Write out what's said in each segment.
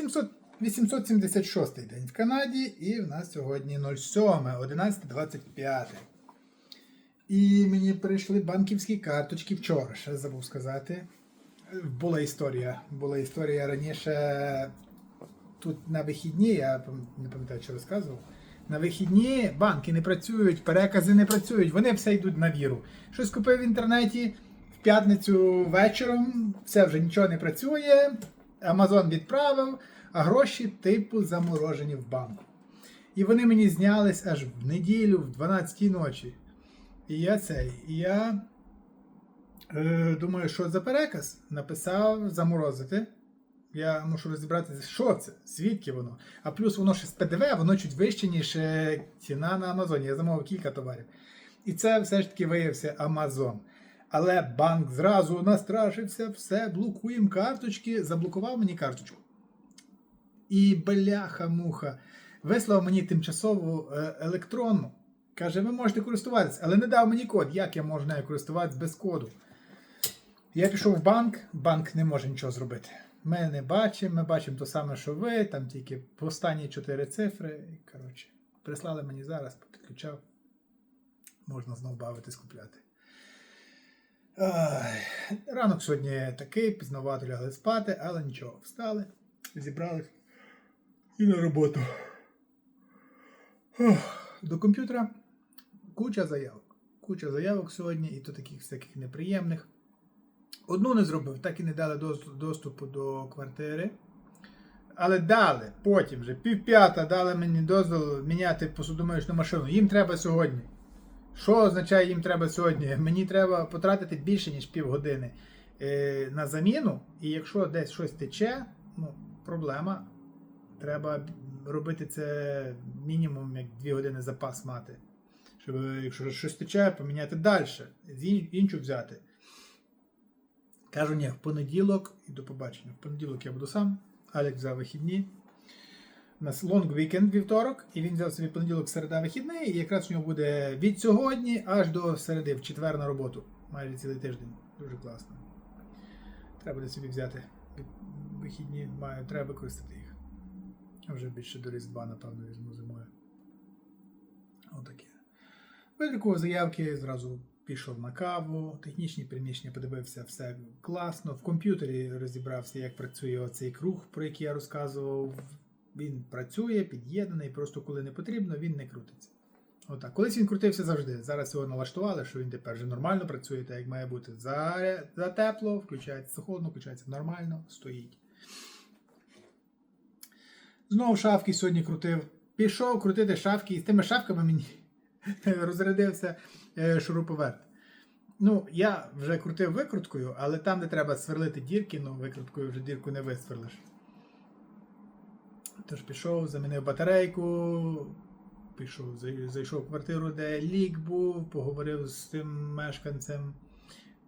800, 876 день в Канаді, і в нас сьогодні 07, 11.25. І мені прийшли банківські карточки вчора, ще забув сказати. Була історія. Була історія раніше. Тут на вихідні, я не пам'ятаю, що розказував. На вихідні банки не працюють, перекази не працюють, вони все йдуть на віру. Щось купив в інтернеті в п'ятницю вечором, все вже нічого не працює. Амазон відправив, а гроші типу заморожені в банку. І вони мені знялись аж в неділю, в 12 ночі. І я цей, і я е, думаю, що за переказ написав заморозити. Я мушу розібратися, що це, звідки воно. А плюс воно ще з ПДВ, воно чуть вище, ніж е, ціна на Амазоні. Я замовив кілька товарів. І це все ж таки виявився Амазон. Але банк зразу настрашився, все, блокуємо карточки, заблокував мені карточку. І бляха-муха, вислав мені тимчасову е, електронну. Каже, ви можете користуватися, але не дав мені код. Як я можу нею користуватися без коду? Я пішов в банк, банк не може нічого зробити. Ми не бачимо, ми бачимо те саме, що ви, там тільки останні чотири цифри. Коротше, прислали мені зараз, підключав. Можна знову бавитись купляти. Ранок сьогодні такий, пізновато лягли спати, але нічого, встали, зібрались і на роботу. До комп'ютера куча заявок. Куча заявок сьогодні, і то таких всяких неприємних. Одну не зробив, так і не дали доступу до квартири. Але дали, потім вже півп'ята дали мені дозвіл міняти посудомоючну машину. Їм треба сьогодні. Що означає їм треба сьогодні? Мені треба потратити більше, ніж півгодини е, на заміну. І якщо десь щось тече, ну, проблема. Треба робити це мінімум як 2 години запас мати. Щоб, якщо щось тече, поміняти далі, іншу взяти. Кажу, ні, в понеділок і до побачення. В понеділок я буду сам. Алік взяв вихідні. У нас лонг вікенд вівторок, і він взяв собі понеділок, середа вихідний, і якраз у нього буде від сьогодні аж до середи, в четвер на роботу. Майже цілий тиждень. Дуже класно. Треба буде собі взяти вихідні, маю, треба використати їх. Вже більше до Різдва, напевно, візьму зимою. Отаке. Видрукував заявки, зразу пішов на каву, технічні приміщення подивився, все класно. В комп'ютері розібрався, як працює оцей круг, про який я розказував. Він працює, під'єднаний, просто коли не потрібно, він не крутиться. Отак. Колись він крутився завжди. Зараз його налаштували, що він тепер вже нормально працює, так як має бути. За, за тепло, включається холодно, включається нормально, стоїть. Знову шафки сьогодні крутив. Пішов крутити шафки, і з тими шафками мені розрядився е, шуруповерт. Ну, я вже крутив викруткою, але там, де треба сверлити дірки, ну викруткою вже дірку не висверлиш. Тож пішов, замінив батарейку, пішов, зайшов в квартиру, де лік був, поговорив з тим мешканцем.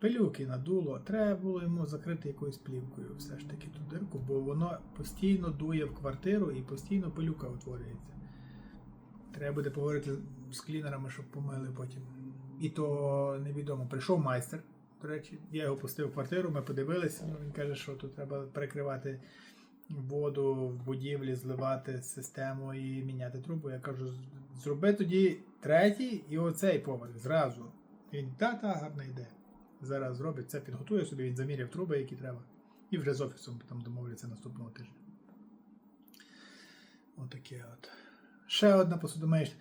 Пилюки надуло, треба було йому закрити якоюсь плівкою все ж таки ту дирку, бо воно постійно дує в квартиру і постійно пилюка утворюється. Треба буде поговорити з клінерами, щоб помили потім. І то невідомо. Прийшов майстер, до речі, я його пустив в квартиру, ми подивилися. Він каже, що тут треба перекривати воду в будівлі, зливати систему і міняти трубу. Я кажу, зроби тоді третій і оцей поверх зразу. Він та-та, гарна ідея. Зараз зробить це, підготує собі, він заміряв труби, які треба. І вже з офісом там домовляться наступного тижня. Отаке от. Ще одна посудомиєчна.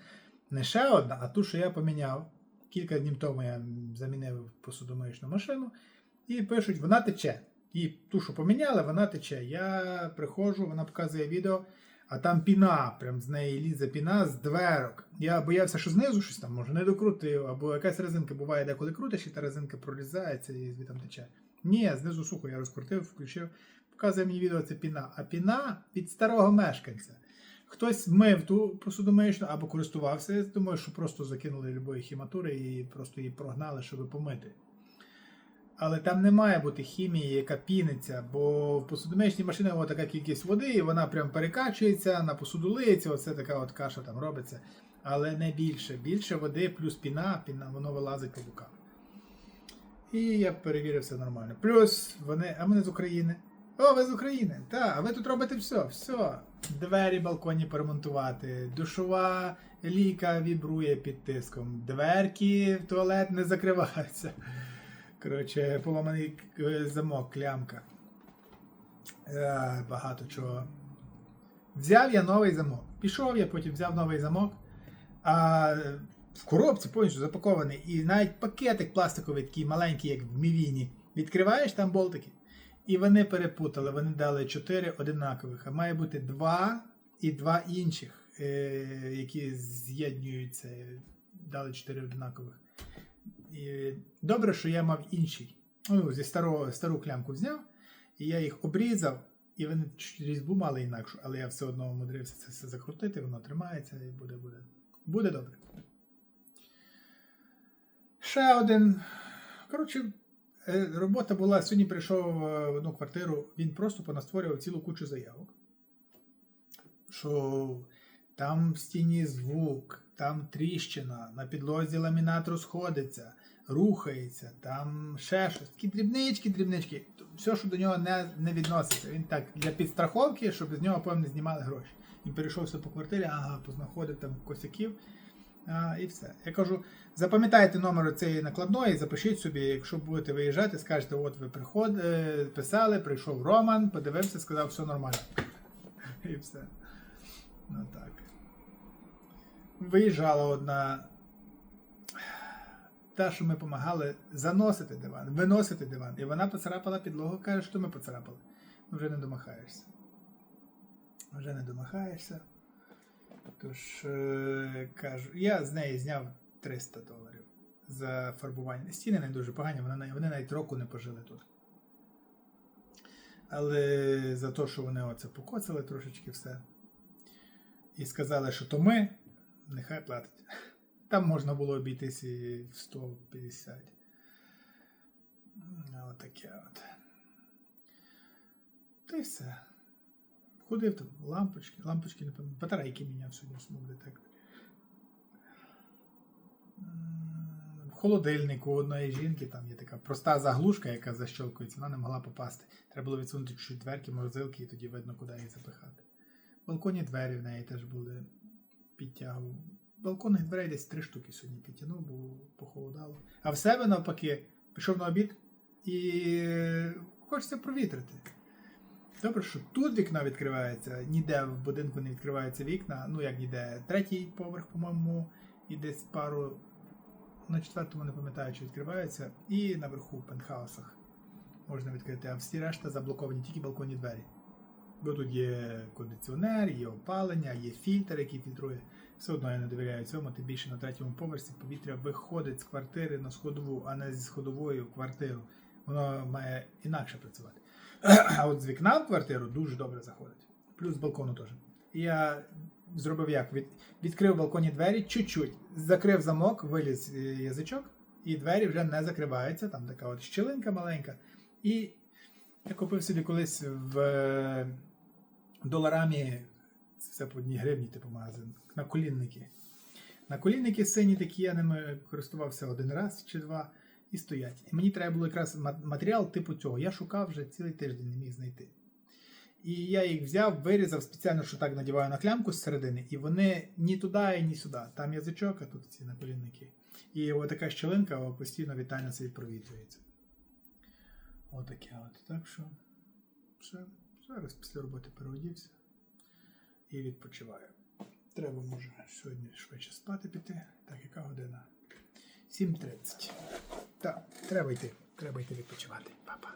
Не ще одна, а ту, що я поміняв. Кілька днів тому я замінив посудомиєчну машину. І пишуть, вона тече. І ту, що поміняли, вона тече. Я приходжу, вона показує відео, а там піна, прям з неї лізе піна з дверок. Я боявся, що знизу щось там може не докрутив, або якась резинка буває, деколи крутиш, і та резинка прорізається і звідти там тече. Ні, знизу сухо, я розкрутив, включив. Показує мені відео, це піна. А піна від старого мешканця. Хтось мив ту посудомиєчну або користувався. Я думаю, що просто закинули любої хіматури і просто її прогнали, щоб помити. Але там не має бути хімії, яка піниться, бо в посудомиєчній машині така кількість води, і вона прям перекачується, на посуду лиється, оце така от каша там робиться. Але не більше. Більше води плюс піна, піна воно вилазить по бокам. І я перевірив все нормально. Плюс вони, а вони з України. О, ви з України. Та, а ви тут робите все, все. Двері балконні поремонтувати, душова ліка вібрує під тиском, дверки в туалет не закриваються. Коротше, поламаний е, замок, клямка. Е, багато чого. Взяв я новий замок. Пішов я, потім взяв новий замок. А в коробці повністю запакований. І навіть пакетик пластиковий, такий маленький, як в Мівіні. Відкриваєш там болтики. І вони перепутали, вони дали 4 одинакових, а має бути 2 і 2 інших, е, які з'єднуються. Дали 4 одинакових. І добре, що я мав інший. Ну, зі старого, стару клямку зняв, і я їх обрізав, і вони різьбу мали інакшу, але я все одно умудрився це все закрутити, воно тримається і буде, буде. Буде добре. Ще один. Коротше, е, робота була. Сьогодні прийшов е, в одну квартиру, він просто понастворював цілу кучу заявок. Що там в стіні звук, там тріщина, на підлозі ламінат розходиться, рухається, там ще щось. Такі дрібнички, дрібнички. Все, що до нього не, не відноситься. Він так для підстраховки, щоб з нього потім не знімали гроші. Він перейшовся по квартирі, ага, познаходив там косяків. А, і все. Я кажу, запам'ятайте номер цієї накладної, запишіть собі, якщо будете виїжджати, скажете, от ви приход, е, писали, прийшов Роман, подивився, сказав, все нормально. І все. Ну так. Виїжджала одна. Та, що ми допомагали заносити диван, виносити диван. І вона поцарапала підлогу, каже, що ми поцарапали. Ну, вже не домахаєшся. Вже не домахаєшся. Тож, е, кажу, я з неї зняв 300 доларів за фарбування. Стіни не дуже погані, вони, вони навіть року не пожили тут. Але за те, що вони оце покоцали трошечки все. І сказали, що то ми, нехай платить. Там можна було обійтись і в 150. Отаке от. Та й все. Ходив там, лампочки, лампочки, не пам'ятаю, батарейки міняв сьогодні в смуг В холодильнику одної жінки там є така проста заглушка, яка защолкується, вона не могла попасти. Треба було відсунути чуть дверки, морозилки, і тоді видно, куди її запихати. Балконні двері в неї теж були підтягував. Балконних дверей десь три штуки сьогодні підтягнув, бо похолодало. А в себе навпаки, пішов на обід і хочеться провітрити. Добре, що тут вікно відкривається, ніде в будинку не відкриваються вікна. Ну, як ніде, третій поверх, по-моєму, і десь пару. На четвертому не пам'ятаю, чи відкриваються. І наверху в пентхаусах можна відкрити, а всі решта заблоковані, тільки балконні двері. Бо тут є кондиціонер, є опалення, є фільтр, який фільтрує. Все одно я не довіряю цьому, тим більше на третьому поверсі повітря виходить з квартири на сходову, а не зі сходової в квартиру. Воно має інакше працювати. А от з вікна в квартиру дуже добре заходить. Плюс з балкону теж. Я зробив як? Від, відкрив балконні двері чуть-чуть, закрив замок, виліз е, язичок, і двері вже не закриваються. Там така от щілинка маленька. І я купив собі колись в доларамі, це по одній гривні, типу магазин, на колінники. На колінники сині такі, я ними користувався один раз чи два і стоять. І мені треба було якраз матеріал типу цього. Я шукав вже цілий тиждень, не міг знайти. І я їх взяв, вирізав спеціально, що так надіваю на клямку з середини, і вони ні туди, ні сюди. Там язичок, а тут ці наколінники. І отака щелинка постійно вітально собі провітрюється. Отаке от. Так що все. Зараз після роботи переодівся і відпочиваю. Треба, може, сьогодні швидше спати піти. Так, яка година? 7.30. Так, треба йти. Треба йти відпочивати. Па-па.